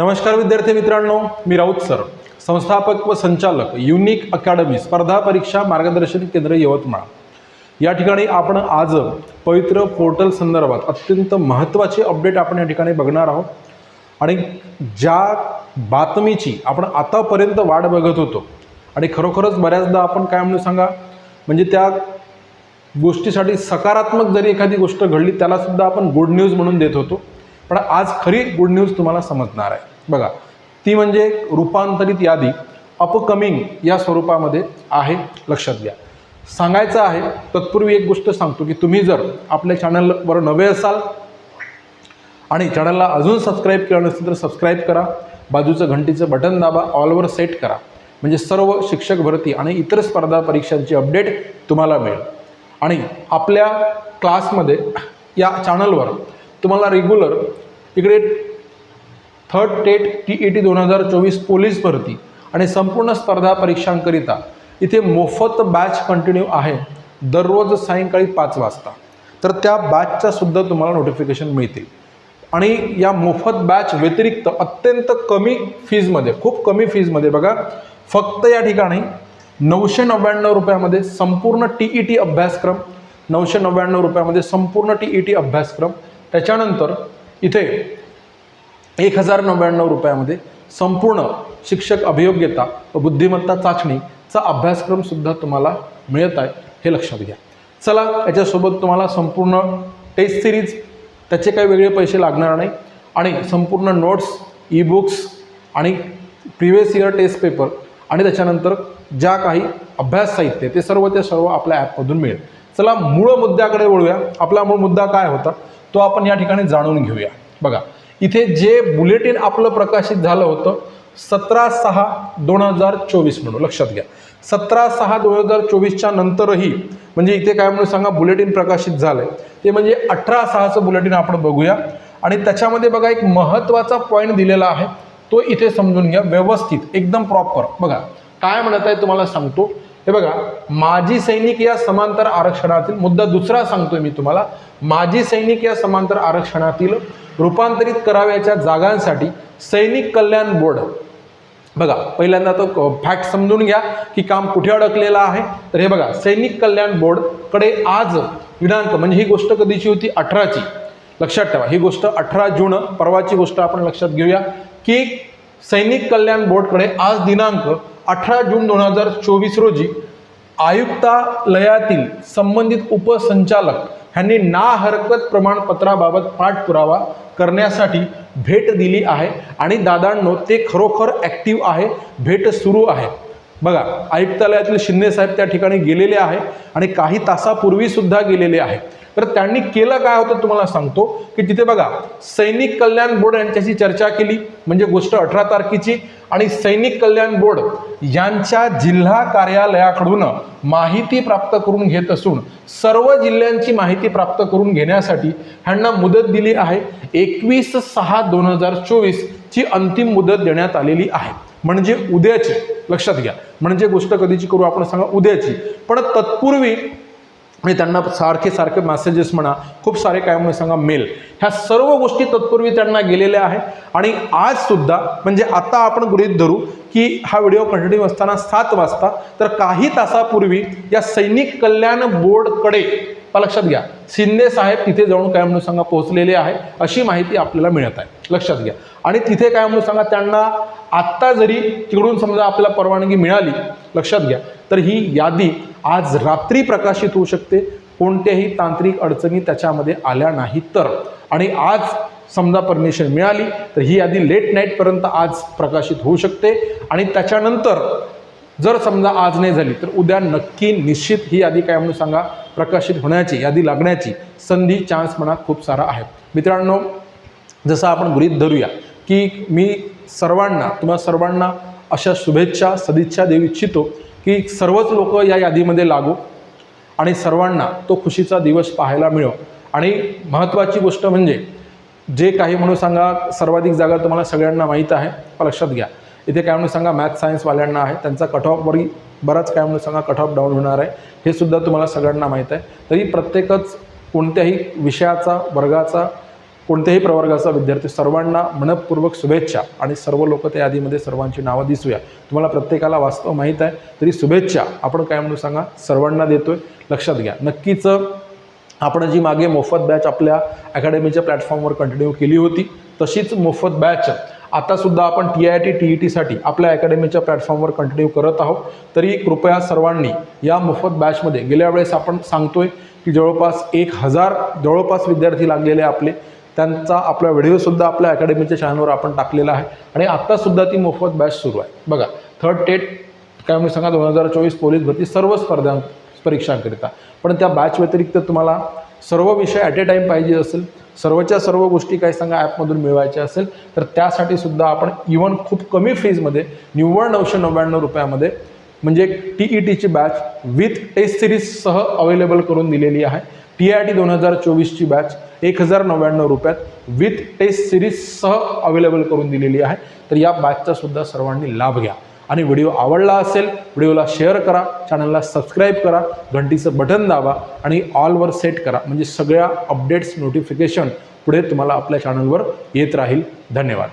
नमस्कार विद्यार्थी मित्रांनो मी राऊत सर. संस्थापक व संचालक युनिक अकॅडमी स्पर्धा परीक्षा मार्गदर्शन केंद्र यवतमाळ. या ठिकाणी आपण आज पवित्र पोर्टल संदर्भात अत्यंत महत्त्वाची अपडेट आपण या ठिकाणी बघणार आहोत. आणि ज्या बातमीची आपण आतापर्यंत वाट बघत होतो आणि खरोखरच बऱ्याचदा आपण काय म्हणून सांगा म्हणजे त्या गोष्टीसाठी सकारात्मक जरी एखादी गोष्ट घडली त्यालासुद्धा आपण गुड न्यूज म्हणून देत होतो. पण आज खरी गुड न्यूज तुम्हाला समजणार आहे. बघा ती म्हणजे रूपांतरित यादी अपकमिंग या स्वरूपामध्ये आहे लक्षात घ्या. सांगायचं आहे तत्पूर्वी एक गोष्ट सांगतो की तुम्ही जर आपल्या चॅनलवर नवे असाल आणि चॅनलला अजून सबस्क्राईब केलं नसेल तर सबस्क्राईब करा. बाजूचं घंटीचं बटन दाबा ऑलवर सेट करा. म्हणजे सर्व शिक्षक भरती आणि इतर स्पर्धा परीक्षांची अपडेट तुम्हाला मिळेल. आणि आपल्या क्लासमध्ये या चॅनलवर तुम्हाला रेग्युलर इकडे third TET T E T दोन हजार चोवीस पोलीस भरती आणि संपूर्ण स्पर्धा परीक्षांकरिता. इथे मोफत बॅच कंटिन्यू आहे. दररोज सायंकाळी पाच वाजता. तर त्या बॅचचासुद्धा तुम्हाला नोटिफिकेशन मिळतील. आणि या मोफत बॅच व्यतिरिक्त अत्यंत कमी फीजमध्ये खूप कमी फीजमध्ये बघा फक्त या ठिकाणी नऊशे नव्याण्णव रुपयामध्ये संपूर्ण टी ई टी अभ्यासक्रम नऊशे नव्याण्णव रुपयामध्ये संपूर्ण टी ई टी अभ्यासक्रम. त्याच्यानंतर इथे एक हजार नव्याण्णव रुपयामध्ये संपूर्ण शिक्षक अभियोग्यता व बुद्धिमत्ता चाचणीचा अभ्यासक्रमसुद्धा तुम्हाला मिळत आहे हे लक्षात घ्या. चला याच्यासोबत तुम्हाला संपूर्ण टेस्ट सिरीज त्याचे काही वेगळे पैसे लागणार नाही. आणि संपूर्ण नोट्स ई बुक्स आणि प्रिव्हियस इयर टेस्ट पेपर आणि त्याच्यानंतर ज्या काही अभ्यास साहित्य ते सर्व ते सर्व आपल्या ॲपमधून मिळेल. चला मूळ मुद्द्याकडे वळूया. आपला मूळ मुद्दा काय होता तो आपण या ठिकाणी जाणून घेऊया. बघा इथे जे बुलेटिन आपलं प्रकाशित झालं होतं सतरा सहा दोन हजार चोवीस म्हणून लक्षात घ्या. सतरा सहा दोन हजार चोवीसच्या नंतरही म्हणजे इथे काय म्हणून सांगा बुलेटिन प्रकाशित झालं ते म्हणजे अठरा सहाचं बुलेटिन आपण बघूया. आणि त्याच्यामध्ये बघा एक महत्त्वाचा पॉईंट दिलेला आहे. तो इथे समजून घ्या व्यवस्थित एकदम प्रॉपर बघा काय म्हणत आहे तुम्हाला सांगतो. हे बघा माजी सैनिक या समांतर आरक्षणातील मुद्दा दुसरा सांगतोय मी तुम्हाला माजी सैनिक या समांतर आरक्षणातील रूपांतरित करावयाच्या जागांसाठी सैनिक कल्याण बोर्ड बघा पहिल्यांदा तो फॅक्ट समजून घ्या की काम कुठे अडकलेलं आहे. तर हे बघा सैनिक कल्याण बोर्डकडे आज दिनांक म्हणजे ही गोष्ट कधीची होती? अठराची. लक्षात ठेवा ही गोष्ट अठरा जून परवाची गोष्ट आपण लक्षात घेऊया की सैनिक कल्याण बोर्डकडे आज दिनांक अठरा जून दोन हजार चोवीस रोजी आयुक्तालयातील संबंधित उपसंचालक ह्यांनी ना हरकत प्रमाणपत्राबाबत पाठपुरावा करण्यासाठी भेट दिली आहे आणि दादांनो ते खरोखर ॲक्टिव्ह आहे. भेट सुरू आहे. बघा आयुक्तालयातील शिंदे साहेब त्या ठिकाणी गेलेले आहे आणि काही तासापूर्वीसुद्धा गेलेले आहे. तर त्यांनी केलं काय होतं तुम्हाला सांगतो की तिथे बघा सैनिक कल्याण बोर्ड यांच्याशी चर्चा केली म्हणजे गोष्ट अठरा तारखेची आणि सैनिक कल्याण बोर्ड यांच्या जिल्हा कार्यालयाकडून माहिती प्राप्त करून घेत असून सर्व जिल्ह्यांची माहिती प्राप्त करून घेण्यासाठी ह्यांना मुदत दिली आहे. एकवीस सहा दोन हजार चोवीसची अंतिम मुदत देण्यात आलेली आहे. म्हणजे उद्याची लक्षात घ्या. म्हणजे गोष्ट कधीची करू? आपण सांगा उद्याची. पण तत्पूर्वी आणि त्यांना सारखे सारखे मेसेजेस म्हणा खूप सारे काय म्हणून सांगा मेल ह्या सर्व गोष्टी तत्पूर्वी त्यांना गेलेल्या आहे आणि आजसुद्धा म्हणजे आता आपण गृहित धरू की हा व्हिडिओ कंटिन्यू असताना सात वाजता तर काही तासापूर्वी या सैनिक कल्याण बोर्डकडे लक्षात घ्या शिंदे साहेब तिथे जाऊन काय म्हणून सांगा पोहोचलेले आहे अशी माहिती आपल्याला मिळत आहे. लक्षात घ्या. आणि तिथे काय म्हणून सांगा त्यांना आत्ता जरी तिकडून समजा आपल्याला परवानगी मिळाली लक्षात घ्या तर ही यादी आज रात्री प्रकाशित होऊ शकते. कोणत्याही तांत्रिक अडचणी त्याच्यामध्ये आल्या नाही तर. आणि आज समजा परमिशन मिळाली तर ही यादी लेट नाईटपर्यंत आज प्रकाशित होऊ शकते. आणि त्याच्यानंतर जर समजा आज नाही झाली तर उद्या नक्की निश्चित ही यादी काय म्हणून सांगा प्रकाशित होण्याची यादी लागण्याची संधी चान्स म्हणा खूप सारा आहे. मित्रांनो जसं आपण गृहित धरूया की मी सर्वांना तुम्हाला सर्वांना अशा शुभेच्छा सदिच्छा देऊ इच्छितो. की सर्वच लोक या यादीमध्ये लागू आणि सर्वांना तो खुशीचा दिवस पाहायला मिळो. आणि महत्त्वाची गोष्ट म्हणजे जे काही म्हणून सांगा सर्वाधिक जागा तुम्हाला सगळ्यांना माहीत आहे लक्षात घ्या. इथे काय म्हणून सांगा मॅथ सायन्सवाल्यांना आहे त्यांचा कट ऑफवरही बराच काय म्हणून सांगा कट ऑफ डाऊन होणार आहे. हे सुद्धा तुम्हाला सगळ्यांना माहीत आहे. तरी प्रत्येकच कोणत्याही विषयाचा वर्गाचा कोणत्याही प्रवर्गाचा विद्यार्थी सर्वांना मनपूर्वक शुभेच्छा आणि सर्व लोक त्या यादीमध्ये सर्वांची नावं दिसूया. तुम्हाला प्रत्येकाला वास्तव माहीत आहे तरी शुभेच्छा. आपण काय म्हणून सांगा? सर्वांना देतोय. लक्षात घ्या. नक्कीच आपण जी मागे मोफत बॅच आपल्या अकॅडमीच्या प्लॅटफॉर्मवर कंटिन्यू केली होती तशीच मोफत बॅच आतासुद्धा आपण T I T T E टीसाठी आपल्या अकॅडमीच्या प्लॅटफॉर्मवर कंटिन्यू करत आहोत. तरी कृपया सर्वांनी या मोफत बॅचमध्ये गेल्या वेळेस आपण सांगतोय की जवळपास एक हजार जवळपास विद्यार्थी लागलेले आपले. त्यांचा आपला व्हिडिओसुद्धा आपल्या अकॅडमीच्या शाळांवर आपण टाकलेला आहे. आणि आत्तासुद्धा ती मोफत बॅच सुरू आहे. बघा थर्ड टेट काय मी सांगा दोन हजार चोवीस पोलीस भरती सर्व स्पर्धा परीक्षांकरिता. पण त्या बॅच व्यतिरिक्त तुम्हाला सर्व विषय ॲट ए टाईम पाहिजे असेल सर्वच्या सर्व गोष्टी काय सांगा ॲपमधून मिळवायच्या असेल तर त्यासाठी सुद्धा आपण इव्हन खूप कमी फीजमध्ये निव्वळ नऊशे नव्याण्णव रुपयामध्ये म्हणजे टी ई टीची बॅच विथ टेस्ट सिरीजसह अवेलेबल करून दिलेली आहे. टी आय टी दोन हजार चोवीसची बॅच एक हजार नव्याण्णव रुपयात विथ टेस्ट सिरीजसह अवेलेबल करून दिलेली आहे. तर या बॅचचा सुद्धा सर्वांनी लाभ घ्या. आणि व्हिडिओ आवडला असेल व्हिडिओला शेअर करा चॅनलला सबस्क्राईब करा घंटीचं बटन दाबा आणि ऑलवर सेट करा. म्हणजे सगळ्या अपडेट्स नोटिफिकेशन पुढे तुम्हाला आपल्या चॅनलवर येत राहील. धन्यवाद.